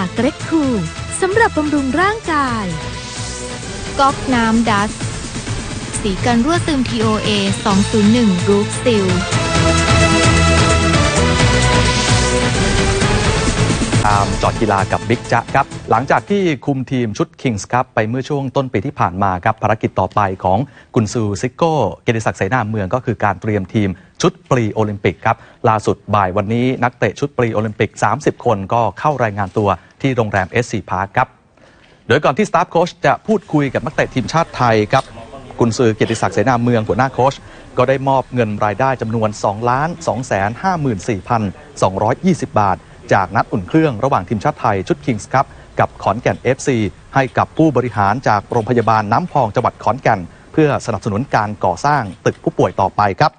าเกรกคูสำหรับบำรุงร่างกาย ก๊อกน้ำดัส สีกันรั่วซึม TOA 201 Roof Seal ามจอดกีฬากับบิ๊กจ๊ะครับ หลังจากที่คุมทีมชุด Kings ครับไปเมื่อช่วงต้นปีที่ผ่านมาครับ ภารกิจต่อไปของกุนซือซิโก้เกียรติศักดิ์เสนาเมืองก็คือการเตรียมทีมชุดปรีโอลิมปิกครับ ล่าสุดบ่ายวันนี้นักเตะชุดปรีโอลิมปิก 30 คนก็เข้ารายงานตัวที่โรงแรม SC Park ครับ โดยก่อนที่สตาฟโค้ชจะพูดคุยกับนักเตะทีมชาติไทยครับกุนซือเกียรติศักดิ์เสนาเมืองหัวหน้าโค้ชก็ได้มอบเงินรายได้จำนวน2ล้าน2 5 4 220 บาท จากนัดอุ่นเครื่องระหว่างทีมชาติไทยชุดคิงส์ครับกับขอนแก่น FC ให้กับผู้บริหารจากโรงพยาบาลน้ำพองจังหวัดขอนแก่น เพื่อสนับสนุนการก่อสร้างตึกผู้ป่วยต่อไปครับ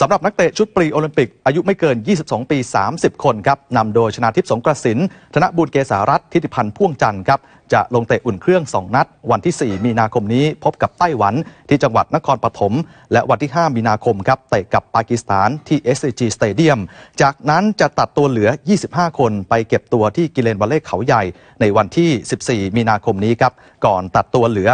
สำหรับนักเตะชุดปรีโอลิมปิก อายุไม่เกิน 22 ปี 30 คนครับนำโดยชนาทิพย์สงกระสิน ธนบุญเกษารัตน์ทิติพันธ์พ่วงจันทร์ครับ จะลงเตะอุ่นเครื่อง 2 นัด วันที่ 4 มีนาคมนี้พบกับไต้หวันที่จังหวัดนครปฐม และวันที่ 5 มีนาคมครับเตะกับปากีสถานที่ SCG Stadium จากนั้นจะตัดตัวเหลือ 25 คนไปเก็บตัวที่กิเลนวัลเล่เขาใหญ่ ในวันที่ 14 มีนาคมนี้ครับก่อนตัดตัวเหลือ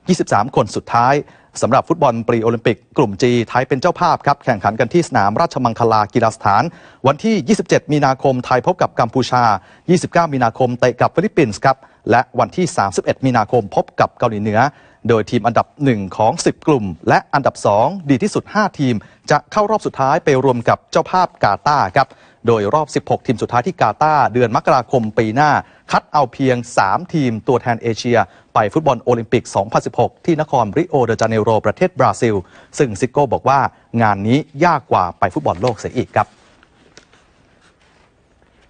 23 คนสุดท้าย สำหรับฟุตบอลปรีโอลิมปิก กลุ่ม G ไทยเป็นเจ้าภาพครับ แข่งขันกันที่สนามราชมังคลากีฬาสถาน วันที่ 27 มีนาคมไทยพบกับกัมพูชา 29 มีนาคมเตะกับฟิลิปปินส์ครับ และวันที่ 31 มีนาคมพบกับเกาหลีเหนือ โดยทีมอันดับ 1 ของ 10 กลุ่ม และอันดับ 2 ดีที่สุด 5 ทีม จะเข้ารอบสุดท้ายไปรวมกับเจ้าภาพกาตาร์ครับ โดยรอบ 16 ทีมสุดท้ายที่กาตาร์เดือนมกราคมปีหน้า คัดเอาเพียง 3 ทีมตัวแทนเอเชีย ไปฟุตบอลโอลิมปิก 2016 ที่นครริโอเดจาเนโรประเทศบราซิล ซึ่งซิโก้บอกว่างานนี้ยากกว่าไปฟุตบอลโลกเสียอีกครับ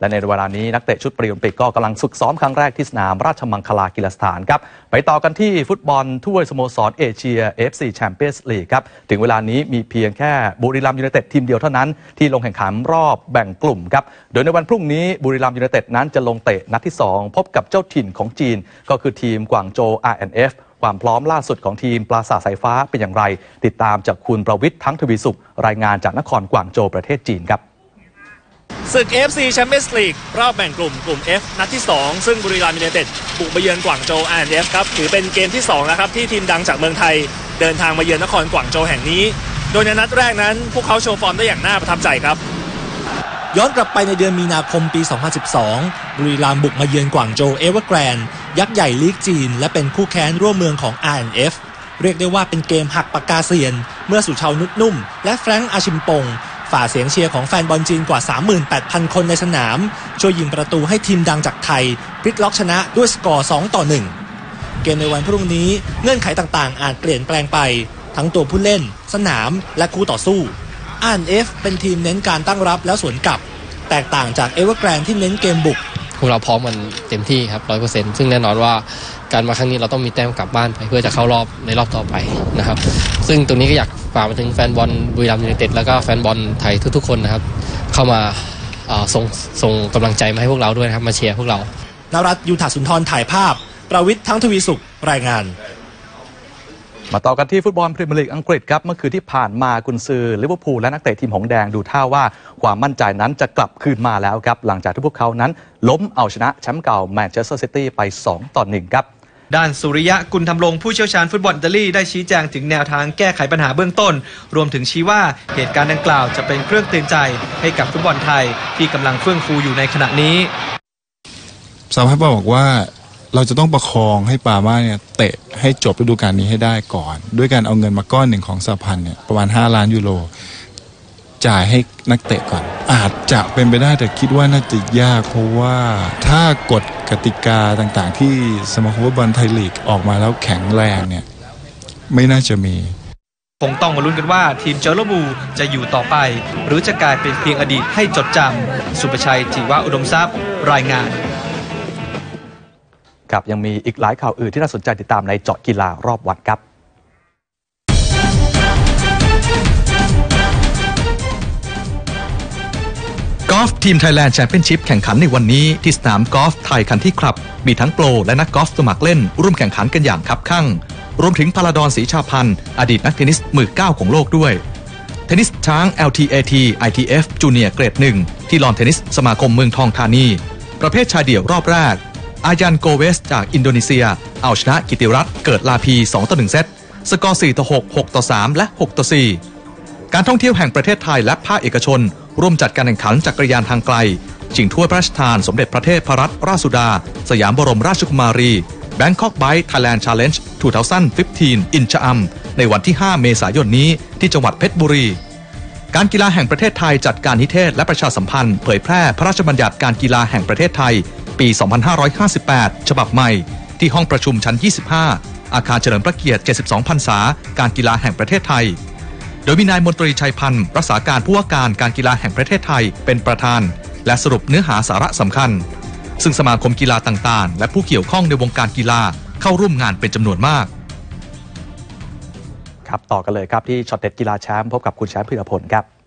และในเวลานี้นักเตะชุดปรีโอลิมปิกก็กำลังฝึกซ้อมครั้งแรกที่สนามราชมังคลากีฬาสถานครับ ไปต่อกันที่ฟุตบอลถ้วยสโมสรเอเชีย FC Champions League ครับ ถึงเวลานี้มีเพียงแค่บุรีรัมย์ยูไนเต็ดทีมเดียวเท่านั้นที่ลงแข่งขันรอบแบ่งกลุ่มครับ โดยในวันพรุ่งนี้บุรีรัมย์ยูไนเต็ดนั้นจะลงเตะนัดที่ 2 พบกับเจ้าถิ่นของจีน ก็คือทีมกวางโจ RNF ความพร้อมล่าสุดของทีมปราสาทสายฟ้าเป็นอย่างไร ติดตามจากคุณประวิทย์ทั้งทวีสุข รายงานจากนครกวางโจประเทศจีนครับ ศึก AFC Champions League รอบแบ่งกลุ่มกลุ่ม F นัดที่ 2 ซึ่งบุรีรัมย์ยูไนเต็ดบุกไปเยือนกวางโจว RNF ครับถือเป็นเกมที่2แล้วครับที่ทีมดังจากเมืองไทย เดินทางมาเยือนนครกวางโจวแห่งนี้ โดยในนัดแรกนั้น พวกเขาโชว์ฟอร์มได้อย่างน่าประทับใจครับ ย้อนกลับไปในเดือนมีนาคมปี 2012 บุรีรัมย์บุกมาเยือนกวางโจวเอเวอร์แกรนด์ยักษ์ใหญ่ลีกจีน และเป็นคู่แค้นร่วมเมืองของ R&F เรียกได้ว่าเป็นเกมหักปากกาเซียน เมื่อสุชาวนุดนุ่ม และแฟรงค์อาชิมปง ฝ่าเสียงเชียร์ของแฟนบอลจีนกว่า 38,000 คนในสนาม ช่วยยิงประตูให้ทีมดังจากไทยพลิกล็อกชนะด้วยสกอร์ 2 ต่อ 1 เกมในวันพรุ่งนี้เงื่อนไขต่างๆ อาจเปลี่ยนแปลงไป ทั้งตัวผู้เล่น สนามและคู่ต่อสู้อ่านเอฟเป็นทีมเน้นการตั้งรับแล้วสวนกลับ แตกต่างจากเอเวอร์แกรนที่เน้นเกมบุก พวกเราพร้อมกันเต็มที่ครับร้อยเปอร์เซ็นต์ซึ่งแน่นอนว่าการมาครั้งนี้เราต้องมีแต้มกลับบ้านไป เพื่อจะเข้ารอบในรอบต่อไปนะครับ ซึ่งตรงนี้ก็อยากฝากไปถึงแฟนบอลบุรีรัมย์ยูไนเต็ดแล้วก็แฟนบอลไทยทุกๆ คนนะครับ เข้ามาส่งส่งกำลังใจมาให้พวกเราด้วยนะครับมาเชียร์พวกเรานรัตยูถาสุนทรถ่ายภาพ ประวิทย์ทั้งทวีสุขรายงาน มาต่อกันที่ฟุตบอลพรีเมียร์ลีกอังกฤษครับ เมื่อคืนที่ผ่านมากุนซือลิเวอร์พูลและนักเตะทีมหงแดงดูท่าว่าความมั่นใจนั้นจะกลับคืนมาแล้วครับ หลังจากที่พวกเขานั้น ล้มเอาชนะแชมป์เก่าแมนเชสเตอร์ซิตี้ไป 2 ต่อ 1 ครับ ด้านสุริยะกุลธรรมรงผู้เชี่ยวชาญฟุตบอลอิตาลีได้ชี้แจงถึงแนวทางแก้ไขปัญหาเบื้องต้น รวมถึงชี้ว่าเหตุการณ์ดังกล่าวจะเป็นเครื่องเตือนใจให้กับฟุตบอลไทยที่กำลังเฟื่องฟูอยู่ในขณะนี้สาภาพบอกว่า เราจะต้องประคองให้ปาม่าเนี่ยเตะให้จบฤดูกาลนี้ให้ได้ก่อน ด้วยการเอาเงินมาก้อนหนึ่งของสหพันธ์เนี่ยประมาณ 5 ล้านยูโรจ่ายให้นักเตะก่อน อาจจะเป็นไปได้แต่คิดว่าน่าจะยาก เพราะว่าถ้ากฎกติกาต่างๆ ที่สมาคมฟุตบอลไทยลีกออกมาแล้วแข็งแรงเนี่ยไม่น่าจะมีคงต้องมาลุ้นกันว่าทีมเจอร์ลบูจะอยู่ต่อไป หรือจะกลายเป็นเพียงอดีตให้จดจำสุประชัยจิวะอุดมทรัพย์รายงาน ครับยังมีอีกหลายข่าวอื่นที่น่าสนใจติดตามในเจาะกีฬารอบวันครับกอล์ฟทีมไทยแลนด์แชมเปี้ยนชิพแข่งขันในวันนี้ที่สนามกอล์ฟไทยคันที่คลับ มีทั้งโปรและนักกอล์ฟสมัครเล่น ร่วมแข่งขันกันอย่างคับคั่งรวมถึงพาราดอนศรีชาพันธ์อดีตนักเทนนิสมือเก้าของโลกด้วยเทนนิสช้าง LTAT ITF จูเนียร์เกรดหนึ่งที่ลอนเทนนิสสมาคมเมืองทองธานี ประเภทชายเดี่ยวรอบแรก อายันโกเวสจากอินโดนีเซีย เอาชนะกิติรัตน์เกิดลาพี 2 ต่อ 1 เซต สกอร์ 4 ต่อ 6 6 ต่อ 3 และ 6 ต่อ 4 การท่องเที่ยวแห่งประเทศไทยและภาคเอกชน ร่วมจัดการแข่งขันจักรยานทางไกลชิงถ้วยพระราชทานสมเด็จพระเทพพรัตนราชสุดา สยามบรมราชกุมารี Bangkok Bike Thailand Challenge 2015 in ชะอำในวันที่ 5 เมษายนนี้ที่จังหวัดเพชรบุรี การกีฬาแห่งประเทศไทยจัดการนิเทศและประชาสัมพันธ์เผยแพร่พระราชบัญญัติการกีฬาแห่งประเทศไทย ปี 2558 ฉบับใหม่ ที่ห้องประชุมชั้น 25 อาคารเฉลิมพระเกียรติ 72 พรรษา การกีฬาแห่งประเทศไทย โดยมีนายมนตรีชัยพันธ์รักษาการผู้ว่าการการกีฬาแห่งประเทศไทยเป็นประธาน และสรุปเนื้อหาสาระสำคัญ ซึ่งสมาคมกีฬาต่างๆ และผู้เกี่ยวข้องในวงการกีฬาเข้าร่วมงานเป็นจำนวนมากครับต่อกันเลยครับที่ช็อตเด็ดกีฬาแชมป์พบกับคุณแชมป์พิรพลครับ